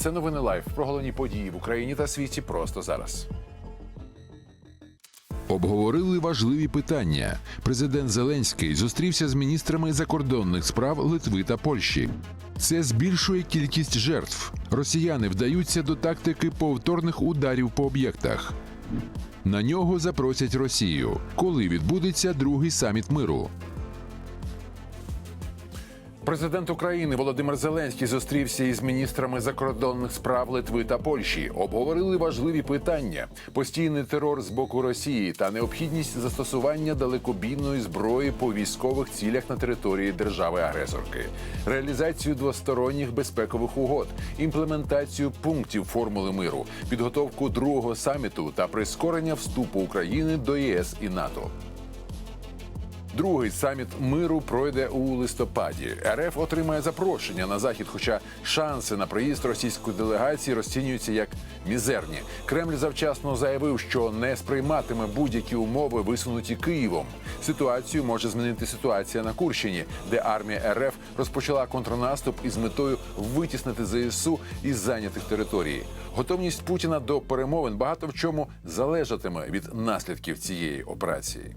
Це новини лайф про головні події в Україні та світі просто зараз. Обговорили важливі питання. Президент Зеленський зустрівся з міністрами закордонних справ Литви та Польщі. Це збільшує кількість жертв. Росіяни вдаються до тактики повторних ударів по об'єктах. На нього запросять Росію, коли відбудеться другий саміт миру. Президент України Володимир Зеленський зустрівся із міністрами закордонних справ Литви та Польщі. Обговорили важливі питання: постійний терор з боку Росії та необхідність застосування далекобійної зброї по військових цілях на території держави-агресорки, реалізацію двосторонніх безпекових угод, імплементацію пунктів формули миру, підготовку другого саміту та прискорення вступу України до ЄС і НАТО. Другий саміт миру пройде у листопаді. РФ отримає запрошення на захід, хоча шанси на приїзд російської делегації розцінюються як мізерні. Кремль завчасно заявив, що не сприйматиме будь-які умови, висунуті Києвом. Ситуацію може змінити ситуація на Курщині, де армія РФ розпочала контрнаступ із метою витіснити ЗСУ із зайнятих територій. Готовність Путіна до перемовин багато в чому залежатиме від наслідків цієї операції.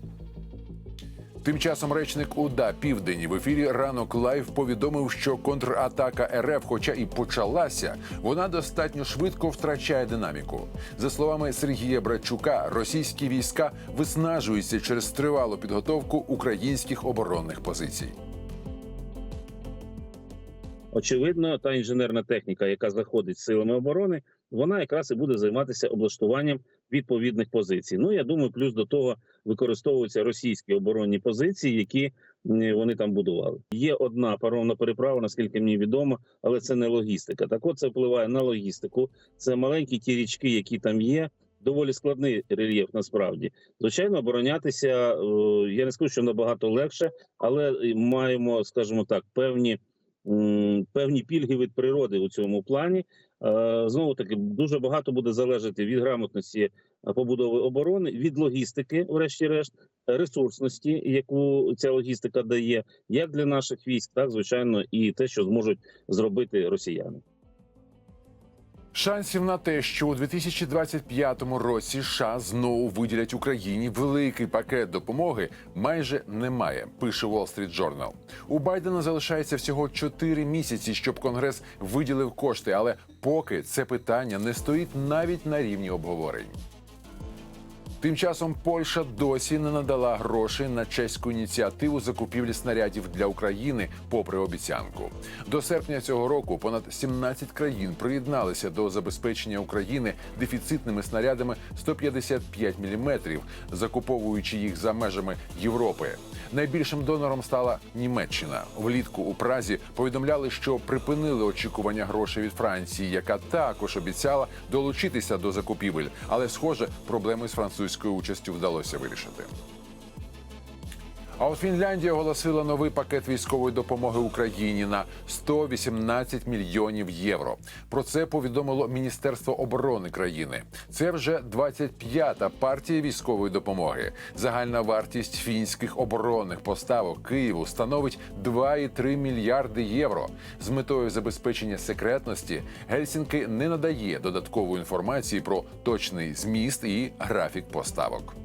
Тим часом речник УДА Південь в ефірі ранок лайв повідомив, що контратака РФ, хоча і почалася, вона достатньо швидко втрачає динаміку. За словами Сергія Братчука, російські війська виснажуються через тривалу підготовку українських оборонних позицій. очевидно, та інженерна техніка, яка заходить силами оборони, вона якраз і буде займатися облаштуванням відповідних позицій. Ну я думаю, плюс до того використовуються російські оборонні позиції, які вони там будували. Є одна паромна переправа, наскільки мені відомо, але це не логістика. Так, от це впливає на логістику. Це маленькі ті річки, які там є. Доволі складний рельєф насправді. Звичайно, оборонятися е, я не скажу, що набагато легше, але маємо, скажімо так, певні певні пільги від природи у цьому плані. Е, Знову таки дуже багато буде залежати від грамотності е, побудови оборони, від логістики, врешті-решт, ресурсності, яку ця логістика дає, як для наших військ, так звичайно, і те, що зможуть зробити росіяни. Шансів на те, що у 2025 році США знову виділять Україні великий пакет допомоги, майже немає. Пише Wall Street Journal. У Байдена залишається всього 4 місяці, щоб Конгрес виділив кошти, але поки це питання не стоїть навіть на рівні обговорень. Тим часом Польща досі не надала грошей на чеську ініціативу закупівлі снарядів для України, попри обіцянку. До серпня цього року понад 17 країн приєдналися до забезпечення України дефіцитними снарядами 155 мм, закуповуючи їх за межами Європи. Найбільшим донором стала Німеччина. Влітку у Празі повідомляли, що припинили очікування грошей від Франції, яка також обіцяла долучитися до закупівель, але схоже, проблеми з французькою участю вдалося вирішити. А от Фінляндія оголосила новий пакет військової допомоги Україні на 118 мільйонів євро. Про це повідомило Міністерство оборони країни. Це вже 25-та партія військової допомоги. Загальна вартість фінських оборонних поставок Києву становить 2,3 мільярди євро. З метою забезпечення секретності Гельсінки не надає додаткової інформації про точний зміст і графік поставок.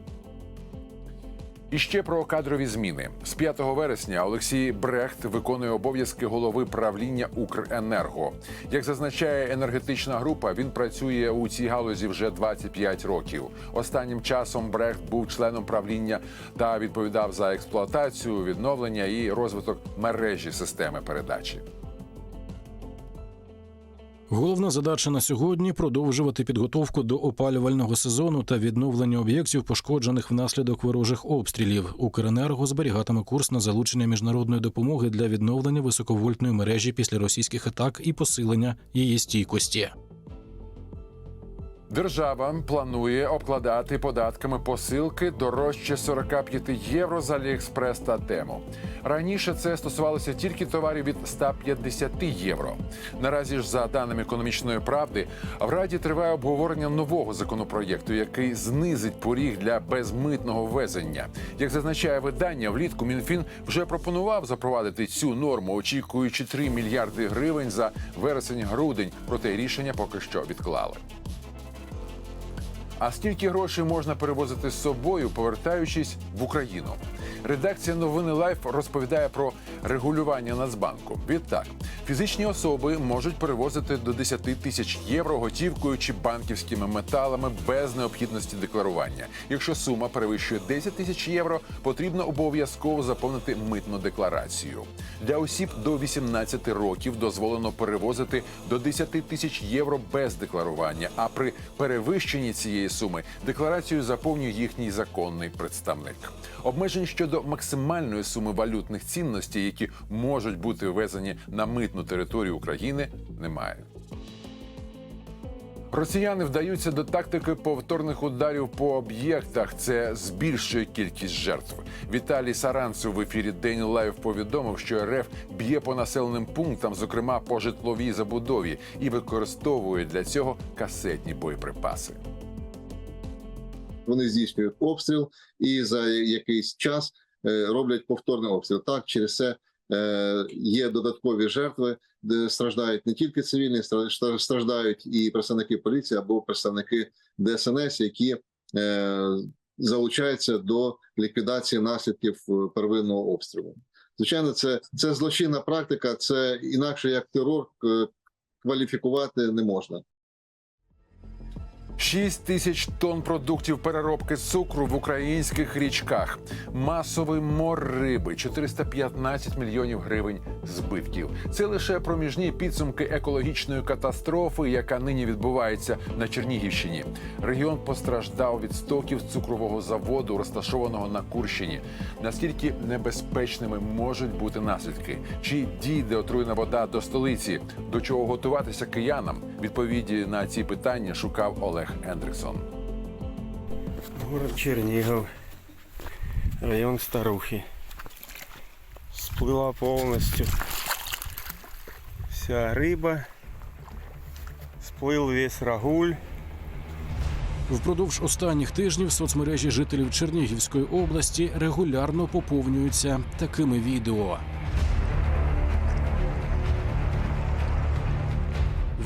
І ще про кадрові зміни з 5 вересня Олексій Брехт виконує обов'язки голови правління Укренерго. Як зазначає енергетична група, він працює у цій галузі вже 25 років. Останнім часом Брехт був членом правління та відповідав за експлуатацію, відновлення і розвиток мережі системи передачі. Головна задача на сьогодні продовжувати підготовку до опалювального сезону та відновлення об'єктів, пошкоджених внаслідок ворожих обстрілів. Укренерго зберігатиме курс на залучення міжнародної допомоги для відновлення високовольтної мережі після російських атак і посилення її стійкості. Держава планує обкладати податками посилки дорожче 45 євро з Аліекспрес та Тему. Раніше це стосувалося тільки товарів від 150 євро. Наразі ж, за даними економічної правди, в Раді триває обговорення нового законопроєкту, який знизить поріг для безмитного ввезення. Як зазначає видання, влітку Мінфін вже пропонував запровадити цю норму, очікуючи 3 мільярди гривень за вересень-грудень. Проте рішення поки що відклали. А скільки грошей можна перевозити з собою, повертаючись в Україну? Редакція новини Лайф розповідає про регулювання Нацбанку. Відтак, фізичні особи можуть перевозити до 10 тисяч євро готівкою чи банківськими металами без необхідності декларування. Якщо сума перевищує 10 тисяч євро, потрібно обов'язково заповнити митну декларацію. Для осіб до 18 років дозволено перевозити до 10 тисяч євро без декларування. А при перевищенні цієї суми декларацію заповнює їхній законний представник. Обмежень щодо максимальної суми валютних цінностей, які можуть бути ввезені на митну територію України, немає. Росіяни вдаються до тактики повторних ударів по об'єктах. Це збільшує кількість жертв. Віталій Саранцев в ефірі День Лайв повідомив, що РФ б'є по населеним пунктам, зокрема по житловій забудові, і використовує для цього касетні боєприпаси. Вони здійснюють обстріл і за якийсь час е, роблять повторний обстріл. Так, через це е, є додаткові жертви, де страждають не тільки цивільні, страждають і представники поліції або представники ДСНС, які е, залучаються до ліквідації наслідків первинного обстрілу. Звичайно, це, це злочинна практика, це інакше як терор кваліфікувати не можна. 6 тисяч тонн продуктів переробки цукру в українських річках, масовий мор риби, 415 мільйонів гривень збитків. Це лише проміжні підсумки екологічної катастрофи, яка нині відбувається на Чернігівщині. Регіон постраждав від стоків цукрового заводу, розташованого на Курщині. Наскільки небезпечними можуть бути наслідки? Чи дійде отруйна вода до столиці? До чого готуватися киянам? Відповіді на ці питання шукав Олег Ендриксон. Город Чернигов, район Старухи. Сплыла полностью вся рыба. Сплыл весь рагуль. Впродовж останніх тижнів соцмережі жителів Чернігівської області регулярно поповнюються такими відео.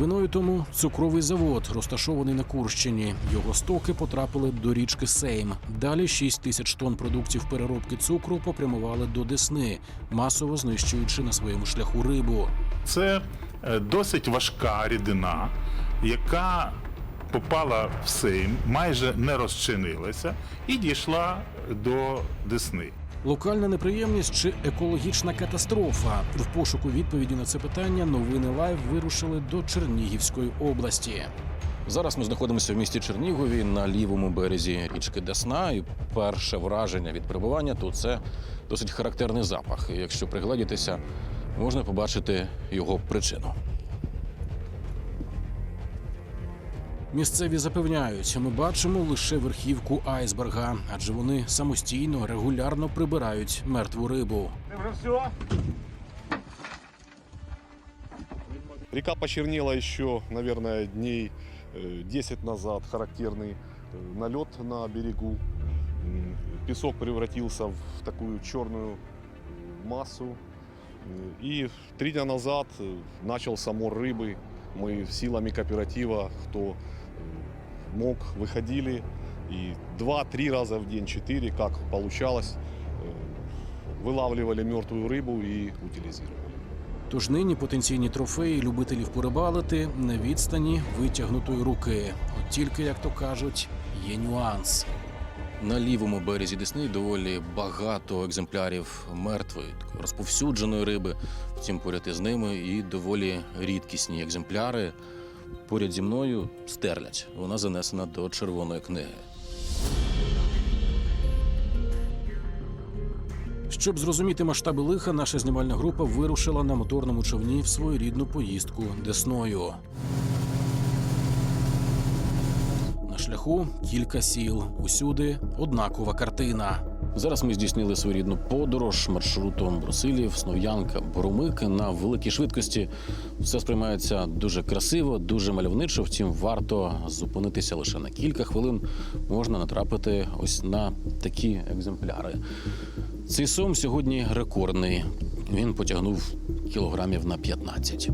Виною тому цукровий завод, розташований на Курщині. Його стоки потрапили до річки Сейм. Далі 6 тисяч тонн продуктів переробки цукру попрямували до Десни, масово знищуючи на своєму шляху рибу. Це е, досить важка рідина, яка попала в Сейм, майже не розчинилася і дійшла до Десни. Локальна неприємність чи екологічна катастрофа в пошуку відповіді на це питання новини Лайв вирушили до Чернігівської області. Зараз ми знаходимося в місті Чернігові на лівому березі річки Десна. І перше враження від перебування тут це досить характерний запах. І якщо пригледітися, можна побачити його причину. Місцеві запевняють, ми бачимо лише верхівку айсберга, адже вони самостійно регулярно прибирають мертву рибу. Река почернела еще, наверное, дней э, 10 назад. Характерный э, налет на берегу. М, Песок превратился в такую черную массу. Э, И три дня назад э, начался мор рыбы. Мы силами кооператива, кто э, мог, выходили. И два-три раза в день, четыре, как получалось, э, вылавливали мертвую рыбу и утилизировали. Тож нині потенційні трофеї любителів порибалити на відстані витягнутої руки. От тільки, як то кажуть, є нюанс. На лівому березі Десни доволі багато екземплярів мертвої, такої розповсюдженої риби. Втім, поряд із ними і доволі рідкісні екземпляри. Поряд зі мною стерлядь. Вона занесена до червоної книги. Щоб зрозуміти масштаби лиха, наша знімальна група вирушила на моторному човні в свою рідну поїздку Десною. На шляху кілька сіл. Усюди однакова картина. Зараз ми здійснили своєрідну подорож маршрутом Брусилів, Снов'янка, Боромик на великій швидкості. Все сприймається дуже красиво, дуже мальовничо. Втім, варто зупинитися лише на кілька хвилин. Можна натрапити ось на такі екземпляри. Цей сом сьогодні рекордний. Він потягнув кілограмів на 15.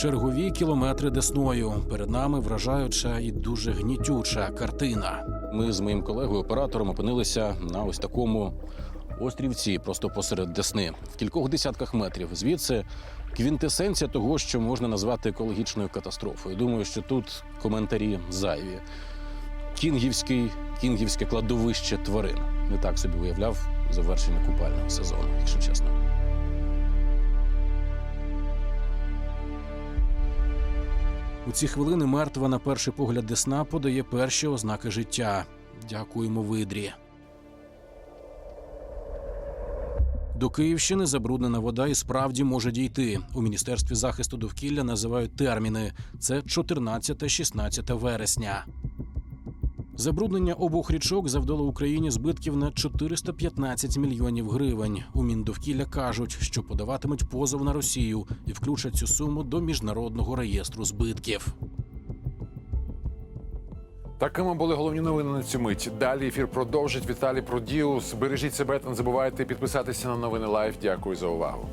Чергові кілометри десною. Перед нами вражаюча і дуже гнітюча картина. Ми з моїм колегою оператором опинилися на ось такому острівці, просто посеред Десни, в кількох десятках метрів. Звідси квінтесенція того, що можна назвати екологічною катастрофою. Думаю, що тут коментарі зайві. Кінгівський, кінгівське кладовище тварин. Не так собі уявляв завершення купального сезону, якщо чесно. У ці хвилини мертва на перший погляд Десна подає перші ознаки життя. Дякуємо видрі. До Київщини забруднена вода і справді може дійти. У міністерстві захисту довкілля називають терміни: це 14-16 вересня. Забруднення обох річок завдало Україні збитків на 415 мільйонів гривень. У Міндовкілля кажуть, що подаватимуть позов на Росію і включать цю суму до міжнародного реєстру збитків. Такими були головні новини на цю мить. Далі ефір продовжить Віталій Продіус. Бережіть себе та не забувайте підписатися на новини Лайв. Дякую за увагу.